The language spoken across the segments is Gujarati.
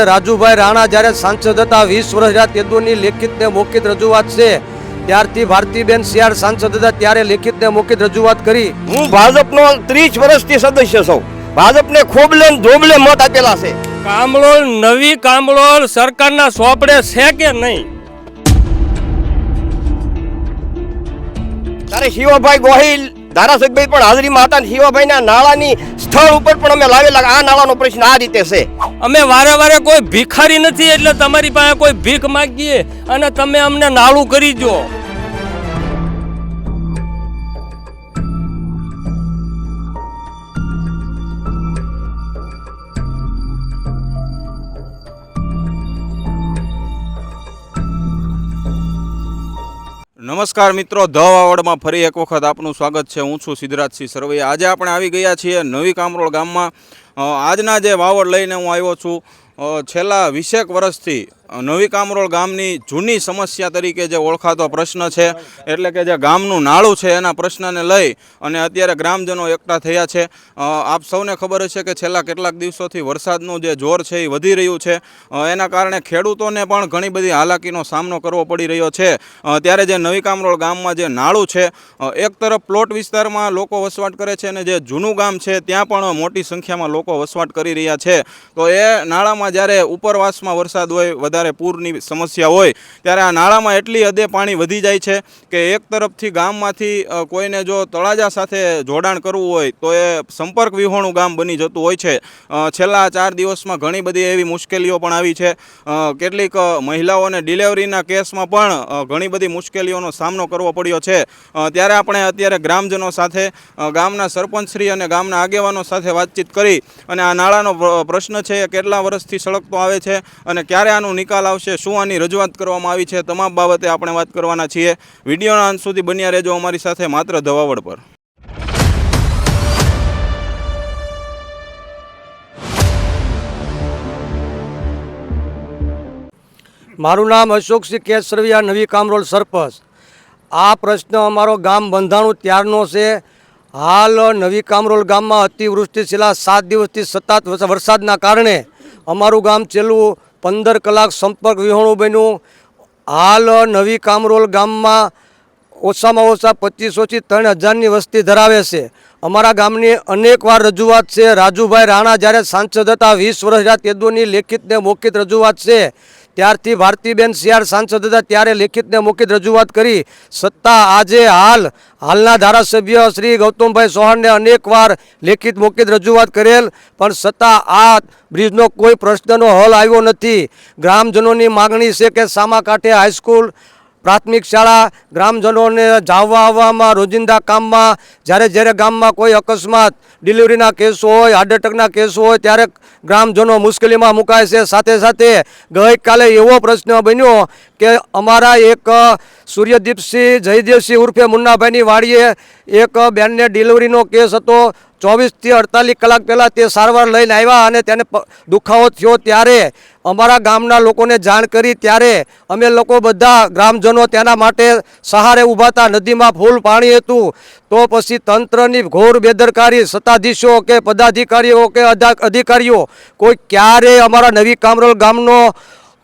રાજુભાઈ રાણા જ્યારે સાંસદ હતા વીસ વર્ષ તેદુની લેખિત ને મૌખિત રજૂઆત છે ત્યારથી ભારતીબેન સિયાર સાંસદ હતા ત્યારે લેખિત ને મૌખિત રજૂઆત કરી. હું ભાજપનો ત્રીસ વર્ષથી સદસ્ય છું. ભાજપને ખોબલે ધોબલે મત આપેલા છે. કામલોલ નવી કામલોલ સરકારના સોપડે છે કે નહીં? ત્યારે શિવાભાઈ ગોહિલ ધારાસભ્ય પણ હાજરીમાં હતા ને શિવાભાઈના નાળાની સ્થળ ઉપર પણ અમે લાવેલા. આ નાળાનો પ્રશ્ન આ રીતે છે. અમે વારે વારે કોઈ ભિખારી નથી એટલે તમારી પાસે કોઈ ભીખ માગીએ અને તમે અમને નાળું કરી દો નમસ્કાર મિત્રો, ધ વાવડમાં ફરી એક વખત આપનું સ્વાગત છે. હું છું સિદ્ધરાજસિંહ સરવૈયા. આજે આપણે આવી ગયા છીએ નવી કામરોળ ગામમાં. આજના જે વાવડ લઈને હું આવ્યો છું છેલ્લા વીસેક વર્ષથી નવી કામરોળ ગામની જૂની સમસ્યા તરીકે જે ઓળખાતો પ્રશ્ન છે, એટલે કે જે ગામનું નાળું છે એના પ્રશ્નને લઈ અને અત્યારે ગ્રામજનો એકઠા થયા છે. આપ સૌને ખબર હશે કે છેલ્લા કેટલાક દિવસોથી વરસાદનું જે જોર છે એ વધી રહ્યું છે. એના કારણે ખેડૂતોને પણ ઘણી બધી હાલાકીનો સામનો કરવો પડી રહ્યો છે. ત્યારે જે નવી કામરોળ ગામમાં જે નાળું છે એક તરફ પ્લોટ વિસ્તારમાં લોકો વસવાટ કરે છે અને જે જૂનું ગામ છે ત્યાં પણ મોટી સંખ્યામાં લોકો વસવાટ કરી રહ્યા છે. તો એ નાળામાં જ્યારે ઉપરવાસમાં વરસાદ હોય, વધારે પૂરની સમસ્યા હોય, ત્યારે આ નાળામાં એટલી હદે પાણી વધી જાય છે કે એક તરફથી ગામમાંથી કોઈને જો તળાજા સાથે જોડાણ કરવું હોય, તો એ સંપર્ક વિહોણું ગામ બની જતું હોય છે. છેલ્લા ચાર દિવસમાં ઘણી બધી એવી મુશ્કેલીઓ પણ આવી છે. કેટલીક મહિલાઓને ડિલિવરીના કેસમાં પણ ઘણી બધી મુશ્કેલીઓનો સામનો કરવો પડ્યો છે. ત્યારે આપણે અત્યારે ગ્રામજનો સાથે ગામના સરપંચશ્રી અને ગામના આગેવાનો સાથે વાતચીત કરી અને આ નાળાનો પ્રશ્ન છે કેટલા વર્ષથી સળગતો આવે છે અને ક્યારે આનું નિકાલ આવશે, શું આની રજૂઆત કરવામાં આવી છે, તમામ બાબતે આપણે વાત કરવાના છીએ. વિડીયોના અંત સુધી બન્યા રહેજો અમારી સાથે માત્ર ધવાવડ પર. મારું નામ અશોકસિંહ કેસરવિયા, નવી કામરોલ સરપંચ. આ પ્રશ્ન અમારો ગામ બંધાણું ત્યારનો છે. હાલ નવી કામરોલ ગામમાં અતિવૃષ્ટિ છેલ્લા સાત દિવસથી સતત વરસ- વરસાદના કારણે અમારું ગામ છેલ્લું પંદર કલાક સંપર્ક વિહોણું બન્યું. હાલ નવી કામરોલ ગામમાં ઓછામાં ઓછા પચીસોથી ત્રણ હજારની વસ્તી ધરાવે છે. અમારા ગામની અનેકવાર રજૂઆત છે. રાજુભાઈ રાણા જ્યારે સાંસદ હતા, વીસ વર્ષ તેદુની લેખિત ને મૌખિત રજૂઆત છે. ત્યારથી ભારતીબેન સીઆર સાંસદ હતા. ત્યારે લેખિતને મૌખિત રજૂઆત કરી, સત્તા આજે હાલ, હાલના ધારાસભ્ય શ્રી ગૌતમભાઈ ચૌહાણને અનેકવાર લેખિત મૌખિત રજૂઆત કરેલ, પણ સત્તા આ બ્રિજનો કોઈ પ્રશ્નનો હલ આવ્યો નથી. ગ્રામજનોની માગણી છે કે સામા કાંઠે હાઈસ્કૂલ પ્રાથમિક શાળા ગ્રામજનોને જાવવા આવવામાં, રોજિંદા કામમાં, જ્યારે જ્યારે ગામમાં કોઈ અકસ્માત, ડિલિવરીના કેસો હોય, હાર્ટ એટેકના કેસો હોય, ત્યારે ગ્રામજનો મુશ્કેલીમાં મુકાય છે. સાથે સાથે ગઈકાલે એવો પ્રશ્ન બન્યો કે અમારા એક સૂર્યદીપસિંહ, જયદેવસિંહ ઉર્ફે મુન્નાભાઈની વાડીએ એક બેનને ડિલિવરીનો કેસ હતો. ચોવીસથી અડતાલીસ કલાક પહેલાં તે સારવાર લઈને આવ્યા અને તેને દુખાવો થયો ત્યારે અમારા ગામના લોકોને જાણ કરી ત્યારે અમે લોકો બધા ગ્રામજનો તેના માટે સહારે ઊભા હતા. નદીમાં ફૂલ પાણી હતું. તો પછી તંત્રની ઘોર બેદરકારી સત્તાધીશો કે પદાધિકારીઓ કે અધા- અધિકારીઓ કોઈ ક્યારે અમારા નવી કામરોલ ગામનો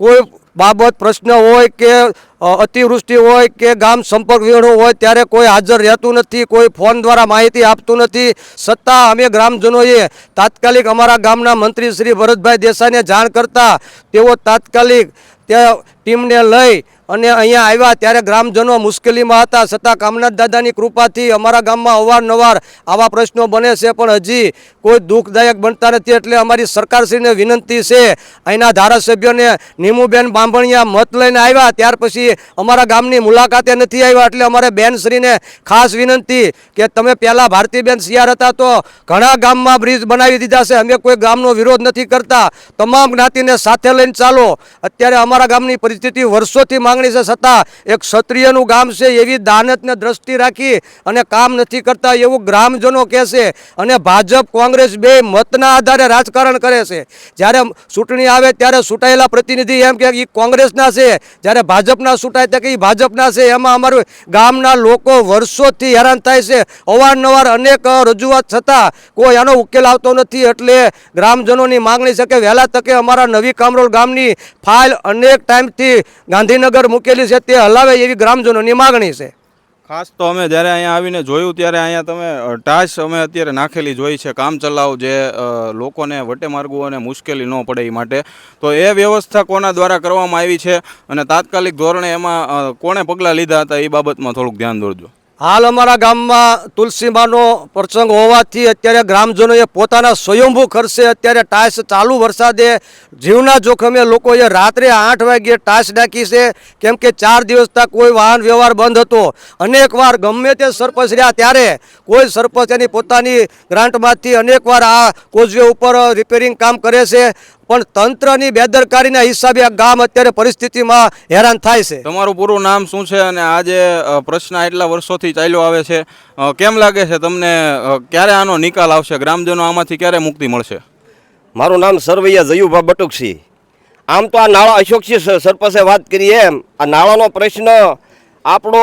કોઈ બાબત પ્રશ્ન હોય કે અતિવૃષ્ટિ હોય કે ગામ સંપર્ક વિહોણું હોય ત્યારે કોઈ હાજર રહેતું નથી, કોઈ ફોન દ્વારા માહિતી આપતું નથી. છતાં અમે ગ્રામજનોએ તાત્કાલિક અમારા ગામના મંત્રી શ્રી ભરતભાઈ દેસાઈને જાણ કરતા તેઓ તાત્કાલિક ત્યાં ટીમને લઈ અને અહીંયા આવ્યા ત્યારે ગ્રામજનો મુશ્કેલીમાં હતા. છતાં કામનાથ દાદાની કૃપાથી અમારા ગામમાં અવારનવાર આવા પ્રશ્નો બને છે, પણ હજી કોઈ દુઃખદાયક બનતા નથી એટલે અમારી સરકારશ્રીને વિનંતી છે. અહીંના ધારાસભ્યોને નીમુબેન બાંભણિયા મત લઈને આવ્યા. ત્યાર પછી અમારા ગામની મુલાકાતે નથી આવ્યા એટલે અમારે બેનશ્રીને ખાસ વિનંતી કે તમે પહેલાં ભારતીબેન સિયાર હતા તો ઘણા ગામમાં બ્રિજ બનાવી દીધા છે. અમે કોઈ ગામનો વિરોધ નથી કરતા. તમામ જ્ઞાતિને સાથે લઈને ચાલો. અત્યારે અમારા ગામની પરિસ્થિતિ વર્ષોથી માંગણી માંગણી છે એક ક્ષત્રિયનું ગામ છે એવી દાનતને દ્રષ્ટિ રાખી અને કામ નથી કરતા એવું ગ્રામજનો કહે છે. અને ભાજપ, કોંગ્રેસ બે મતના આધારે રાજકારણ કરે છે. જ્યારે ચૂંટણી આવે ત્યારે ચૂંટાયેલા પ્રતિનિધિ એમ કે એ કોંગ્રેસના છે. જ્યારે ભાજપના ચૂંટાય તો કે એ ભાજપના છે. એમાં અમારું ગામના લોકો વર્ષોથી હેરાન થાય છે. અવારનવાર અનેક રજૂઆત છતાં કોઈ આનો ઉકેલ આવતો નથી એટલે ગ્રામજનોની માંગણી છે કે વહેલા તકે અમારા નવી કામરોલ ગામની ફાઇલ અનેક ટાઈમથી ગાંધીનગર મૂકેલી છે તે હલાવે એવી ગ્રામજનોની માગણી છે. ખાસ તો અમે જ્યારે અહીંયા આવીને જોયું ત્યારે અહીંયા તમે અ, અમે અત્યારે નાખેલી જોઈ છે કામ ચલાવ જે લોકોને વટે માર્ગો અને મુશ્કેલી ન પડે એ માટે. તો એ વ્યવસ્થા કોના દ્વારા કરવામાં આવી છે અને તાત્કાલિક ધોરણે એમાં કોણે પગલાં લીધા હતા એ બાબતમાં થોડુંક ધ્યાન દોરજો. હાલ અમારા ગામમાં તુલસીમાનો પ્રસંગ હોવાથી અત્યારે ગ્રામજનોએ પોતાના સ્વયંભૂ ખર્ચે અત્યારે ટાઈસ ચાલુ વરસાદે જીવના જોખમે લોકોએ રાત્રે આઠ વાગ્યે ટાઈસ નાખી છે. કેમ કે ચાર દિવસ તક કોઈ વાહન વ્યવહાર બંધ હતો. અનેકવાર ગમે તે સરપંચ રહ્યા ત્યારે કોઈ સરપંચ એની પોતાની ગ્રાન્ટમાંથી અનેકવાર આ કોઝવે ઉપર રિપેરિંગ કામ કરે છે. પણ તંત્રની બેદરકારીના હિસાબે આ ગામ અત્યારે પરિસ્થિતિમાં હેરાન થાય છે. તમારું પૂરું નામ શું છે અને આ જે પ્રશ્ન એટલા વર્ષોથી ચાલ્યો આવે છે. કેમ લાગે છે તમને ક્યારે આનો નિકાલ આવશે? ગ્રામજનો આમાંથી ક્યારે મુક્તિ મળશે? મારું નામ સરવૈયા જયુભા બટુકસિંહ. આમ તો આ નાળા અશોકસિંહ સરપંચે વાત કરી એમ. આ નાળાનો પ્રશ્ન આપણો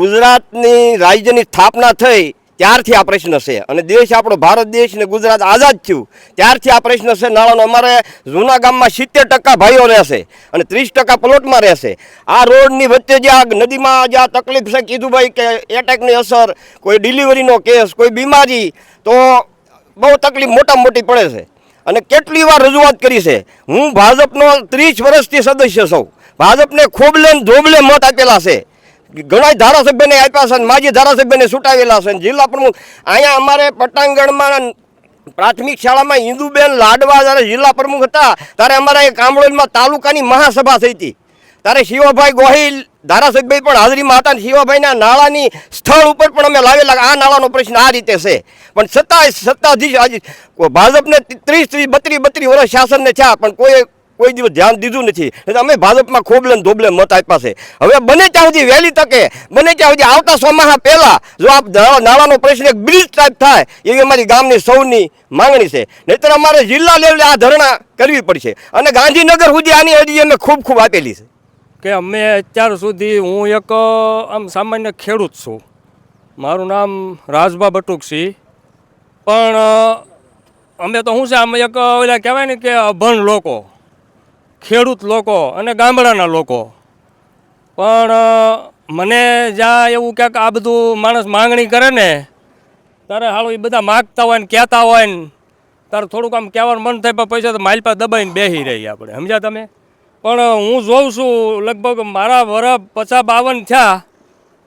ગુજરાતની રાજ્યની સ્થાપના થઈ ત્યારથી આ પ્રશ્ન છે. અને દેશ આપણો ભારત દેશ ને ગુજરાત આઝાદ થયું. ત્યારથી આ પ્રશ્ન છે નાળાનો અમારે જૂના ગામમાં સિત્તેર ટકા ભાઈઓ રહેશે અને ત્રીસ ટકા પ્લોટમાં રહેશે. આ રોડની વચ્ચે જે આ નદીમાં જે આ તકલીફ છે, કીધું ભાઈ કે એટેકની અસર, કોઈ ડિલિવરીનો કેસ, કોઈ બીમારી, તો બહુ તકલીફ મોટા મોટી પડે છે. અને કેટલી વાર રજૂઆત કરી છે, હું ભાજપનો ત્રીસ વર્ષથી સદસ્ય છું. ભાજપને ખોબલે ધોબલે મત આપેલા છે. ઘણા ધારાસભ્યને આપ્યા છે માજી ધારાસભ્યને છૂટાવેલા છે. જિલ્લા પ્રમુખ, અહીંયા અમારે પટાંગણમાં પ્રાથમિક શાળામાં હિન્દુબેન લાડવા જ્યારે જિલ્લા પ્રમુખ હતા, ત્યારે અમારા એ કામરોલમાં તાલુકાની મહાસભા થઈ હતી. ત્યારે શિવાભાઈ ગોહિલ ધારાસભ્ય પણ હાજરીમાં હતા શિવાભાઈના નાળાની સ્થળ ઉપર પણ અમે લાવેલા. આ નાળાનો પ્રશ્ન આ રીતે છે. પણ સત્તા સત્તાધીશ આજે ભાજપને ત્રીસ ત્રીસ બત્રીસ બત્રીસ વર્ષ શાસનને થયા, પણ કોઈ કોઈ દિવસ ધ્યાન દીધું નથી. અમે ભાજપમાં ખોબલે ધોબલે મત આપ્યા છે. હવે બને ત્યાં સુધી વહેલી તકે, બને ત્યાં સુધી આવતા સોમાહા પહેલાં જો આ નાળા- નાળાનો પ્રશ્ન એક બ્રિજ ટાઈપ થાય, એવી અમારી ગામની સૌની માંગણી છે. નહીતર અમારે જિલ્લા લેવલે આ ધરણા કરવી પડશે. અને ગાંધીનગર સુધી આની અરજી અમે ખૂબ ખૂબ આપેલી છે. કે અમે અત્યાર સુધી હું એક, આમ સામાન્ય ખેડૂત છું. મારું નામ રાજભા બટુકસિંહ. પણ, અમે તો શું છે, આમ એક ઓલા કહેવાય ને કે અભણ લોકો. ખેડૂત લોકો અને ગામડાના લોકો. પણ મને જ્યાં એવું ક્યાંક આ બધું માણસ માંગણી કરે ને, ત્યારે હાલો એ બધા માગતા હોય ને કહેતા હોય ને તારે થોડુંક આમ કહેવાનું મન થાય, પણ પૈસા તો માલપા દબાઈને બેસી રહી આપણે. સમજ્યા તમે? પણ, હું જોઉં છું, લગભગ મારા વરસ પચાસ બાવન થયા,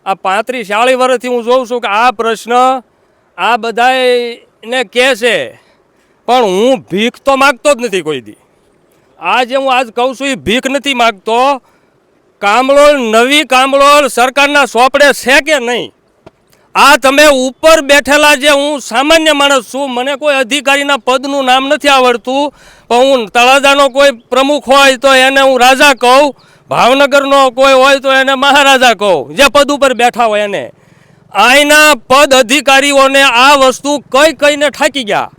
આ પાંત્રીસ ચાળીસ વર્ષથી હું જોઉં છું કે આ પ્રશ્ન આ બધાને કહે છે પણ હું ભીખ તો માગતો જ નથી કોઈ દી. આજે હું આજ કહું છું, એ ભીખ નથી માગતો. કામળોળ નવી કામળોળ સરકારના સોપડે છે કે નહીં? આ તમે ઉપર બેઠેલા જે હું સામાન્ય માણસ છું, મને કોઈ અધિકારીના પદનું નામ નથી આવડતું, પણ હું તળાજાનો કોઈ પ્રમુખ હોય તો એને હું રાજા કહું, ભાવનગરનો કોઈ હોય તો એને મહારાજા કહું, જે પદ ઉપર બેઠા હોય એને. અહીંના પદ અધિકારીઓને આ વસ્તુ કઈ કઈને ઠાકી ગયા.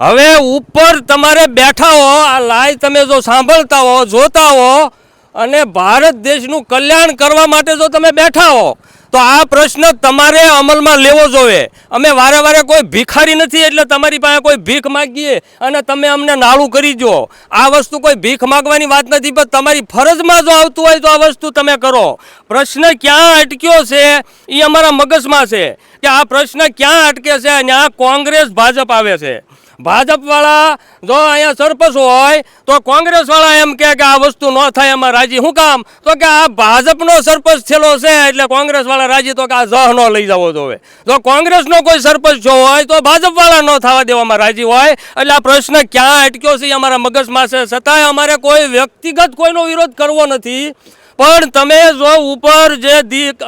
હવે ઉપર તમારે બેઠા હો, આ લાઈવ તમે જો સાંભળતા હો, જોતા હો, અને ભારત દેશનું કલ્યાણ કરવા માટે જો તમે બેઠા હો, તો આ પ્રશ્ન તમારે અમલમાં લેવો જોઈએ. અમે વારે વારે કોઈ ભિખારી નથી એટલે તમારી પાસે કોઈ ભીખ માગીએ અને તમે અમને નાળું કરી જો આ વસ્તુ કોઈ ભીખ માગવાની વાત નથી, પણ તમારી ફરજમાં જો આવતું હોય તો આ વસ્તુ તમે કરો. પ્રશ્ન ક્યાં અટક્યો છે એ અમારા મગજમાં છે કે આ પ્રશ્ન ક્યાં અટકે છે અને આ કોંગ્રેસ, ભાજપ આવે છે? ભાજપવાળા જો અહીંયા સરપંચ હોય, તો કોંગ્રેસવાળા એમ કે આ વસ્તુ ન થાય એમાં રાજી. શું કામ? તો કે આ ભાજપનો સરપંચ છેલ્લો છે, એટલે કોંગ્રેસવાળા રાજી, તો કે આ જહ ન લઈ જવો જોવે જો કોંગ્રેસનો કોઈ સરપંચ જો હોય, તો ભાજપવાળા ન થવા દેવામાં રાજી હોય. એટલે આ પ્રશ્ન ક્યાં અટક્યો છે અમારા મગજમાં છે. છતાંય અમારે કોઈ વ્યક્તિગત કોઈનો વિરોધ કરવો નથી. પણ તમે જો ઉપર જે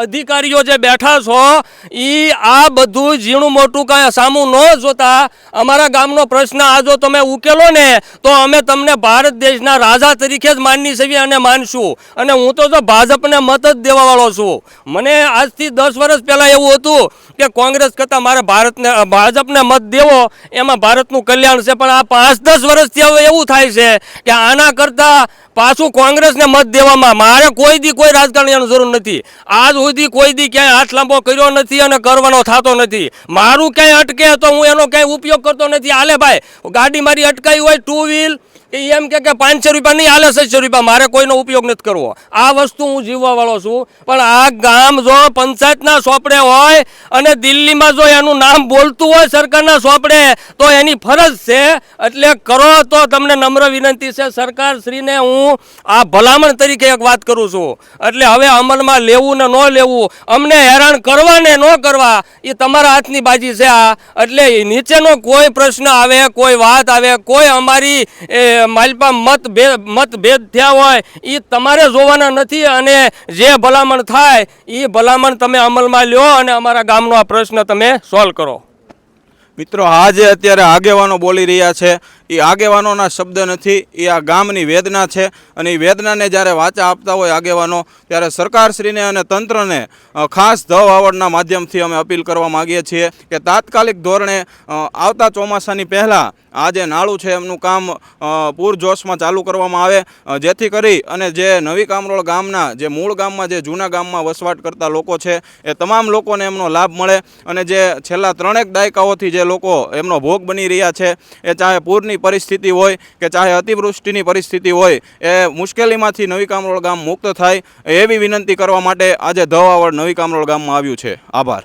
અધિકારીઓ જે બેઠા છો એ આ બધું ઝીણું મોટું કાંઈ સામું ન જોતા. અમારા ગામનો પ્રશ્ન આ જો તમે ઉકેલો ને, તો અમે તમને ભારત દેશના રાજા તરીકે જ માનની છીએ અને માનશું. અને હું તો જો ભાજપને મત જ દેવાવાળો છું. મને આજથી દસ વર્ષ પહેલાં એવું હતું કે કોંગ્રેસ કરતાં મારે ભારતને ભાજપને મત દેવો, એમાં ભારતનું કલ્યાણ છે. પણ આ પાંચ દસ વર્ષથી હવે એવું થાય છે કે આના કરતાં પાછું કોંગ્રેસને મત દેવામાં મારે કોઈ દી કોઈ રાજકારણીની જરૂર નથી. આજ સુધી કોઈ દી ક્યાંય હાથ લાંબો કર્યો નથી અને કરવાનો થતો નથી. મારું ક્યાંય અટકે તો હું એનો ક્યાંય ઉપયોગ કરતો નથી. આલે ભાઈ, ગાડી મારી અટકાઈ હોય ટુ વ્હીલ એ એમ કે કે પાંચસો રૂપિયા નહીં, હાલે છસો રૂપિયા. મારે કોઈનો ઉપયોગ નથી કરવો. આ વસ્તુ હું જીવવા વાળો છું. પણ આ ગામ જો પંચાયતના સોપડે હોય અને દિલ્હીમાં જો એનું નામ બોલતું હોય સરકારના સોપડે, તો એની ફરજ છે. એટલે કરો તો તમને નમ્ર વિનંતી છે. સરકાર શ્રીને હું આ ભલામણ તરીકે એક વાત કરું છું એટલે હવે અમલમાં લેવું ને ન લેવું, અમને હેરાન કરવા ને ન કરવા, એ તમારા હાથની બાજી છે આ. એટલે નીચેનો કોઈ પ્રશ્ન આવે, કોઈ વાત આવે, કોઈ અમારી માલપા મત મતભેદ થયા હોય, એ તમારે જોવાના નથી અને જે ભલામણ થાય, એ ભલામણ તમે અમલમાં લ્યો અને અમારા ગામનો આ પ્રશ્ન તમે સોલ્વ કરો. મિત્રો, આજે અત્યારે આગેવાનો બોલી રહ્યા છે. એ આગેવાનોના શબ્દ નથી એ આ ગામની વેદના છે અને એ વેદનાને જ્યારે વાચા આપતા હોય આગેવાનો, ત્યારે સરકારશ્રીને અને તંત્રને ખાસ ધવ આવડના માધ્યમથી અમે અપીલ કરવા માગીએ છીએ કે તાત્કાલિક ધોરણે આવતા ચોમાસાની પહેલાં આ જે નાળું છે એમનું કામ પૂરજોશમાં ચાલુ કરવામાં આવે જેથી કરી અને જે નવી કામરોળ ગામના, જે મૂળ ગામમાં, જે જૂના ગામમાં વસવાટ કરતા લોકો છે, એ તમામ લોકોને એમનો લાભ મળે અને જે છેલ્લા ત્રણેક દાયકાઓથી જે લોકો એમનો ભોગ બની રહ્યા છે, એ ચાહે પૂરની પરિસ્થિતિ હોય કે ચાહે અતિવૃષ્ટિની પરિસ્થિતિ હોય, એ મુશ્કેલીમાંથી નવી કામરોળ ગામ મુક્ત થાય એવી વિનંતી કરવા માટે આજે ધવાવડ નવી કામરોળ ગામમાં આવ્યું છે. આભાર.